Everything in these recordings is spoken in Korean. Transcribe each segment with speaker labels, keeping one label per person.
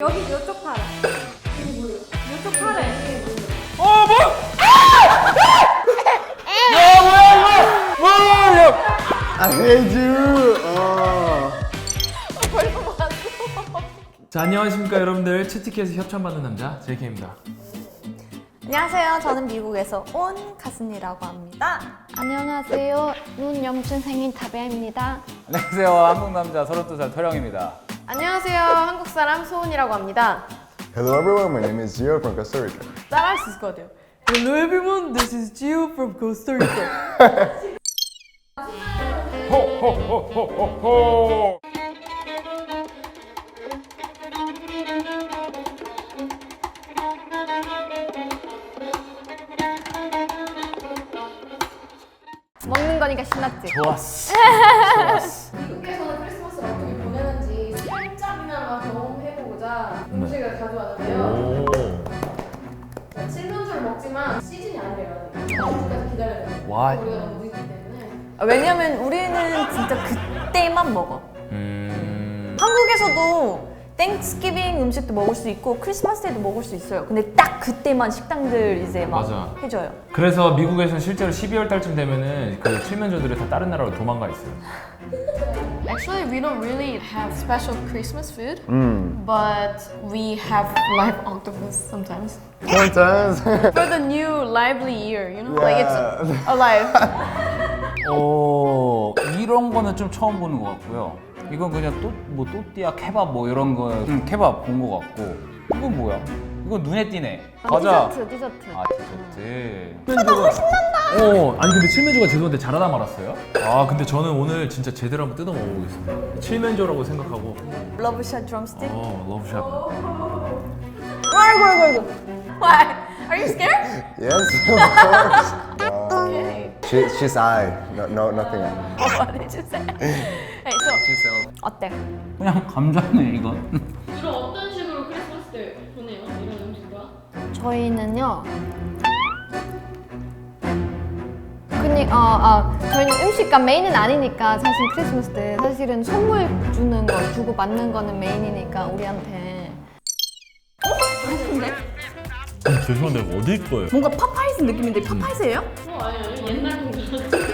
Speaker 1: 여기 이쪽 팔에. 이쪽 팔에.
Speaker 2: 어 뭐? 야 뭐야 이거? 뭐야?
Speaker 3: I hate you. 어.
Speaker 2: 자 안녕하십니까 여러분들 치트키에서 협찬받는 남자 JK입니다.
Speaker 1: 안녕하세요. 저는 미국에서 온 가슴이라고 합니다.
Speaker 4: 안녕하세요. 눈염춘 생인 타베입니다.
Speaker 5: 안녕하세요. 한국 남자 32살 토령입니다.
Speaker 6: 안녕하세요. 한국 사람 소은이라고 합니다.
Speaker 3: Hello everyone, my name is Gio from Costa Rica.
Speaker 6: 따라할 수 있을 것 같아요. Hello everyone, this is Gio from Costa Rica. 먹는 거니까 신났지?
Speaker 5: 좋았어.
Speaker 6: 미국에 기다려야? 우리가 너무 늦기 때문에.
Speaker 1: 아, 왜냐면 우리는 진짜 그때만 먹어.
Speaker 5: 음.
Speaker 1: 한국에서도 땡스기빙 음식도 먹을 수 있고 크리스마스 때도 먹을 수 있어요. 근데 딱 그때만 식당들 이제 막
Speaker 2: 맞아.
Speaker 1: 해줘요.
Speaker 2: 그래서 미국에서는 실제로 12월 달쯤 되면은 그 칠면조들이 다 다른 나라로 도망가 있어요.
Speaker 6: Actually, we don't really have special Christmas food,
Speaker 3: Mm.
Speaker 6: but we have live octopus sometimes.
Speaker 3: Sometimes.
Speaker 6: For the new lively year, you know? Like it's alive.
Speaker 5: 어 이런 거는 좀 처음 보는 것 같고요. 이건 그냥 또 뭐 또띠아 케밥 뭐 이런 거 음, 케밥 본것 같고 이건 뭐야? 이건 눈에 띄네. 과자.
Speaker 4: 디저트, 디저트.
Speaker 5: 아 디저트.
Speaker 2: 칠면조가 신난다. 어 아니 근데 칠면조가 죄송한데 잘하다 말았어요. 아 근데 저는 오늘 진짜 제대로 한번 뜯어 먹어보겠습니다. 칠면조라고 생각하고.
Speaker 1: 러브샷 드럼스틱.
Speaker 2: 어 러브샷.
Speaker 1: 아이고 아이고 아이고.
Speaker 6: Why? Are you scared?
Speaker 3: yes, of course. Wow. She, she's I. No, no, nothing.
Speaker 1: What did you say?
Speaker 6: Hey, so
Speaker 1: 어때?
Speaker 5: 그냥 감자네 이건.
Speaker 7: 주로 어떤 식으로 크리스마스 때 보내요? 이런 음식과?
Speaker 4: 저희는요. 그니 어, 어, 저희는 음식과 메인은 아니니까 사실 크리스마스 때 사실은 선물 주는 거 주고 받는 거는 메인이니까 우리한테
Speaker 2: 음, 죄송한데 이거 어딜 거예요?
Speaker 1: 뭔가 파파이스 느낌인데 파파이스예요?
Speaker 7: 어 아니 아니 옛날 동전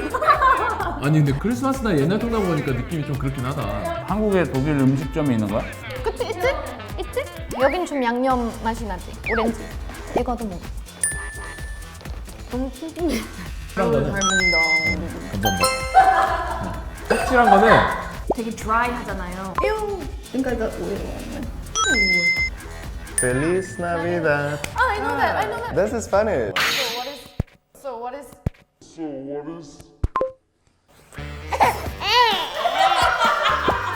Speaker 2: 아니 근데 크리스마스 날 옛날 통다 보니까 느낌이 좀 그렇긴 하다.
Speaker 5: 한국에 독일 음식점이 있는 거야?
Speaker 4: 그치 있지? 있지? 여긴 좀 양념 맛이 나지 오렌지 이거도 먹어 너무
Speaker 2: 거는
Speaker 1: 잘 먹는다.
Speaker 2: 한번 봐. 확실한 거는
Speaker 1: 되게 드라이 하잖아요.
Speaker 3: Feliz Navidad.
Speaker 6: I know that. I know that.
Speaker 3: This is Spanish.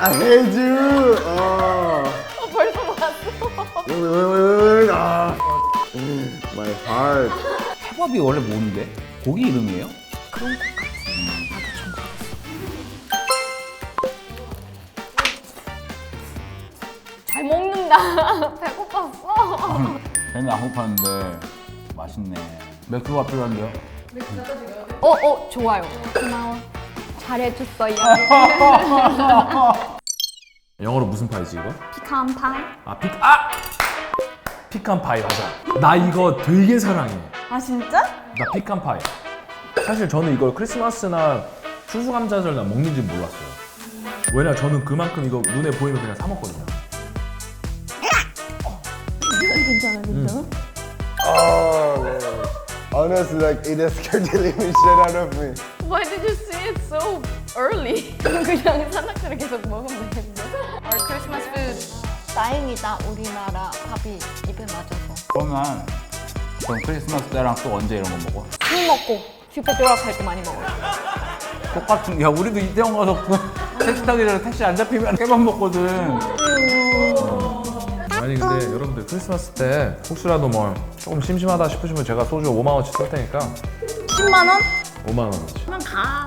Speaker 3: I hate you. Oh.
Speaker 6: 벌써 봤어.
Speaker 3: Wait, wait, wait, wait, wait. Ah. My heart.
Speaker 5: 케밥이 원래 뭔데? 고기 이름이에요?
Speaker 4: 잘 먹는다 배고팠어
Speaker 5: 배는 안 고팠는데 맛있네. 맥주가 필요한데요?
Speaker 4: 어, 어, 좋아요. 고마워. 잘해줬어요.
Speaker 2: 영어로 무슨 파이지 이거?
Speaker 4: 피칸 파이.
Speaker 2: 아 피, 아! 피칸 파이 맞아. 나 이거 되게 사랑해.
Speaker 1: 아 진짜?
Speaker 2: 나 피칸 파이. 사실 저는 이걸 크리스마스나 추수감사절 날 먹는지 몰랐어요. 왜냐 저는 그만큼 이거 눈에 보이면 그냥 사 먹거든요.
Speaker 3: Oh, man. Honestly, like, it has scared the living shit out of me.
Speaker 6: Why did you say it so early? 그냥 산낙지를 계속 먹으면 되겠는데. Our Christmas food.
Speaker 4: 다행이다. 우리나라 밥이 입에 맞아서.
Speaker 5: 그러면 그럼 크리스마스 때랑 또 언제 이런 거 먹어?
Speaker 4: 술 먹고 집에 들어갈 때 많이 먹어요.
Speaker 5: 똑같은 야 우리도 이태원 가서 그 택시 타기 전에 택시 안 잡히면 깨밥 먹거든
Speaker 2: 아니 근데 여러분들 크리스마스 때 혹시라도 뭐 조금 심심하다 싶으시면 제가 소주 5만 원치 쏠 테니까
Speaker 1: 10만 원?
Speaker 2: 5만 원어치. 그만 가.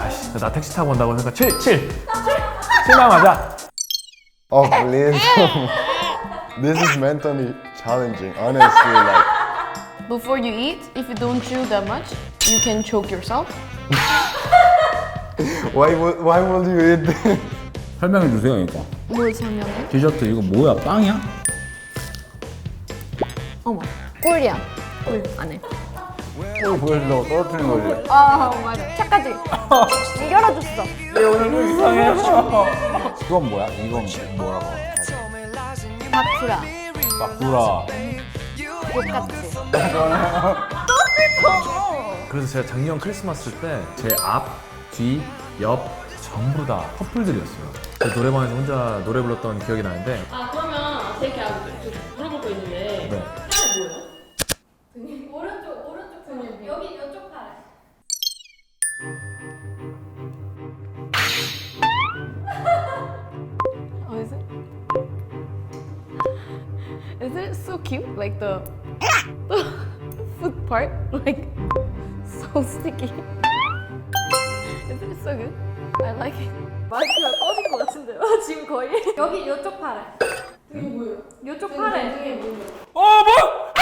Speaker 2: 아씨 나 택시 타고 온다고 하니까 7 7 7만 원 하자.
Speaker 3: Oh, please. this is mentally challenging, honestly. Like,
Speaker 6: Before you eat, if you don't chew that much, you can choke yourself.
Speaker 3: why would why will you eat this?
Speaker 5: 설명해 주세요 이거
Speaker 4: 뭘 설명해?
Speaker 5: 디저트 이거 뭐야 빵이야?
Speaker 4: 어머 꿀이야 꿀 안에
Speaker 5: 뭘 보여주려고 떨어뜨린 거지.
Speaker 4: 아 맞아 착하지 열어줬어
Speaker 5: 얘 오늘 좀 이상해. 이건 뭐야? 이건 뭐라고?
Speaker 4: 바쿠라
Speaker 5: 막두라.
Speaker 4: 똑같이
Speaker 2: 그래서 제가 작년 크리스마스 때 제 앞, 뒤, 옆 전부 다 커플들이었어요. 그 노래방에서 혼자 노래 불렀던 기억이 나는데
Speaker 7: 아 그러면 좀물
Speaker 6: cute? Like the, the foot part? Like so sticky. Is it so good? I like it.
Speaker 1: 마이크가 꺼진 것 같은데요? 지금 거의
Speaker 4: 여기 이쪽 팔에
Speaker 7: 이게 뭐예요?
Speaker 4: 이쪽 팔에
Speaker 7: 이게 뭐예요?
Speaker 5: 어 뭐?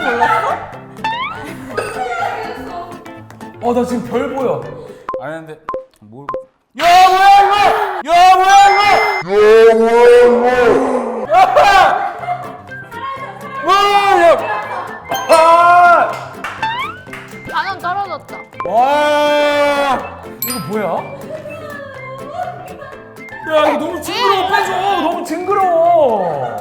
Speaker 2: 어 나 지금 별 보여.
Speaker 5: 아니 근데 뭘? 야 뭐야 이거? 야 뭐야 이거? 뭐야? 아!
Speaker 4: 반원 떨어졌다
Speaker 5: 와!
Speaker 2: 이거 뭐야? 야 이거 너무 징그러워 빼줘. 너무 징그러워.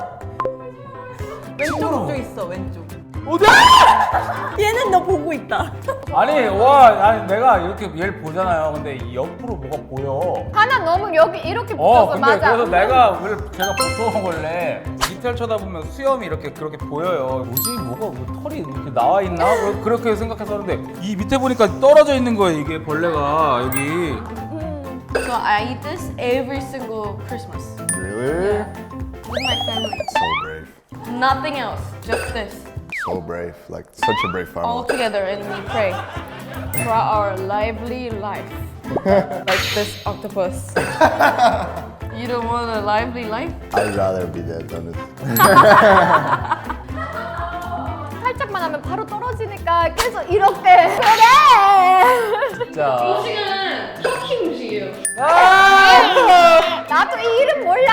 Speaker 1: 왼쪽 쪽 있어 왼쪽
Speaker 5: 어디야?
Speaker 1: 얘는 너 보고 있다
Speaker 5: 아니 와 아니 내가 이렇게 얘를 보잖아요. 근데 이 옆으로 뭐가 보여.
Speaker 4: 하나 너무 여기 이렇게
Speaker 5: 어
Speaker 4: 붙어서
Speaker 5: 근데
Speaker 4: 맞아
Speaker 5: 그래서 내가 원래 제가 보통 원래 디테일 쳐다보면 수염이 이렇게 그렇게 보여요. 뭐지 뭐가 뭐 털이 이렇게 나와 있나 그- 그렇게 생각했었는데 이 밑에 보니까 떨어져 있는 거예요 이게 벌레가 여기.
Speaker 6: So I eat this every single Christmas
Speaker 3: Really?
Speaker 6: with my family.
Speaker 3: So brave.
Speaker 6: Nothing else, just this.
Speaker 3: So brave. Like such a brave
Speaker 6: All
Speaker 3: family.
Speaker 6: together and we pray for our lively life. like this octopus. you don't want a lively life?
Speaker 3: I'd rather be dead than this.
Speaker 4: 살짝만 하면 바로 떨어지니까 계속 이렇게 그래
Speaker 5: 진짜.
Speaker 7: 음식은 터키 음식이에요.
Speaker 4: 나도 이 이름 몰라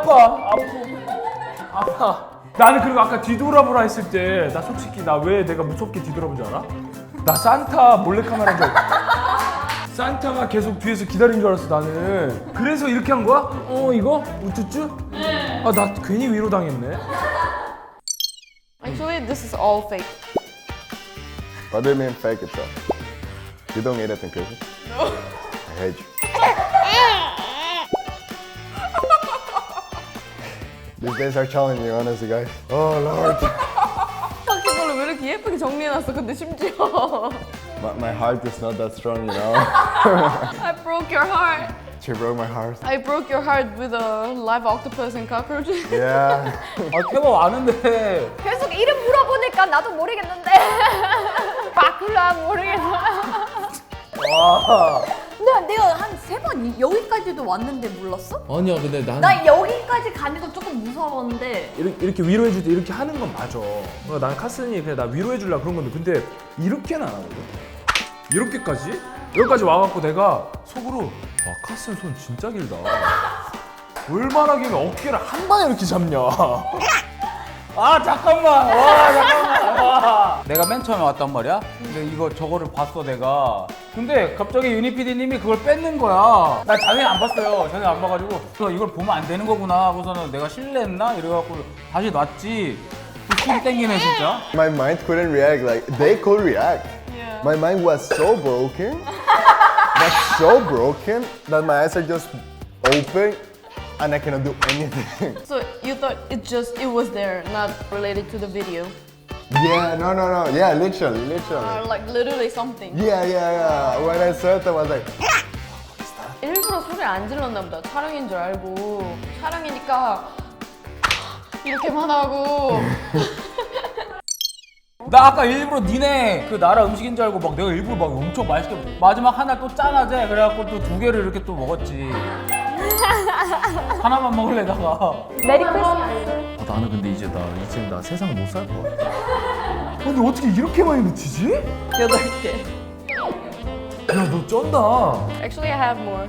Speaker 2: 아파 아파 아파 나는 그리고 아까 뒤돌아보라 했을 때 나 솔직히 나 왜 내가 무섭게 뒤돌아본 줄 알아? 나 산타 몰래카메라인 줄 알고 산타가 계속 뒤에서 기다린 줄 알았어 나는 그래서 이렇게 한 거야? 어 이거? 우쭈쭈? 아 나 괜히 위로 당했네
Speaker 6: Actually, this is all fake.
Speaker 3: What do you mean fake it though? You don't eat it in Christmas? No. I hate you. These days are challenging, honestly, guys. Oh Lord.
Speaker 6: 바퀴벌레 왜 이렇게 예쁘게 정리해놨어? 근데 심지어
Speaker 3: my, my heart is not that strong, you know.
Speaker 6: I broke your heart.
Speaker 3: she broke my heart.
Speaker 6: I broke your heart with a live octopus and cockroaches.
Speaker 3: Yeah.
Speaker 5: 아 케밥 아는데
Speaker 4: 계속 이름 물어보니까 나도 모르겠는데 바쿠라 모르겠어
Speaker 5: 와.
Speaker 1: 근데 내가 한 세 번 여기까지도 왔는데 몰랐어?
Speaker 2: 아니야 근데
Speaker 1: 난나 여기까지 가는 건 조금 무서웠는데.
Speaker 2: 이렇게, 이렇게 위로해줄 때 이렇게 하는 건 맞아. 그러니까 난 카슨이 그냥 나 위로해주려 그런 건데 근데 이렇게는 안 하거든. 이렇게까지? 여기까지 와갖고 내가 속으로 와 카슨 손 진짜 길다. 얼마나 길면 어깨를 한 방에 이렇게 잡냐.
Speaker 5: 아 잠깐만. 와 잠깐만. 와. 내가 맨 처음에 왔단 말이야? 근데 이거 저거를 봤어 내가 근데 갑자기 유니 PD님이 그걸 뺏는 거야 나 자세히 안 봤어요 자세히 안 봐가지고 그래서 이걸 보면 안 되는 거구나 하고서는 내가 실례했나 이래갖고 다시 놨지 손 땡기네 진짜
Speaker 3: My mind couldn't react like they could react. My mind was so broken. That's so broken that my eyes are just open and I cannot do anything.
Speaker 6: So you thought it just it was there, not related to the video,
Speaker 3: yeah, no, no, no. Yeah, literally,
Speaker 6: or
Speaker 3: literally.
Speaker 6: like literally something.
Speaker 3: Yeah, yeah, yeah. When I saw it, I was like,
Speaker 6: 일부러 소리 안 질렀나 보다. 촬영인 줄 알고 촬영이니까 이렇게만 하고
Speaker 5: 나 아까 일부러 니네 그 나라 음식인 줄 알고 막 내가 일부러 막 엄청 맛있게 마지막 하나 또 짠하재 그래갖고 또 두 개를 이렇게 또 먹었지 하나만 먹으려다가
Speaker 1: 메리 크리스마스
Speaker 2: 아, 나는 근데 이제 나 이제 나 세상 못 살 것 같아 근데 어떻게 이렇게 많이 놓치지?
Speaker 1: 여덟 개.
Speaker 2: 야너 쩐다.
Speaker 6: Actually, I have more.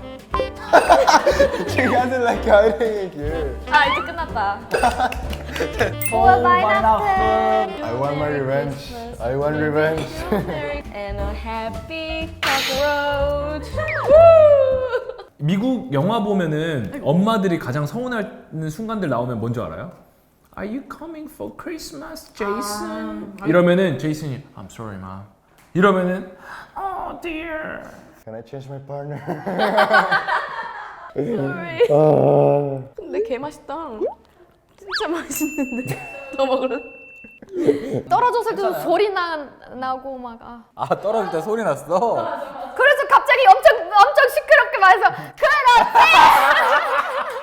Speaker 3: She hasn't like hiding here.
Speaker 1: 아 이제 끝났다.
Speaker 4: 볼 파인애플.
Speaker 3: I want my revenge. I want revenge.
Speaker 6: And a happy cockroach.
Speaker 2: 미국 영화 보면은 엄마들이 가장 서운해하는 순간들 나오면 뭔지 알아요? Are you coming for Christmas, Jason? 이러면은 제이슨이 I'm sorry, mom. 이러면은 Oh dear.
Speaker 3: Can I change my partner?
Speaker 6: 근데 개 맛있다. 진짜 맛있는데. 더 먹을래?
Speaker 4: 떨어졌을 때도 소리 나, 나고 막 아.
Speaker 5: 아 떨어질 때 소리 났어?
Speaker 4: 그래서 갑자기 엄청 엄청 말해서. 그렇지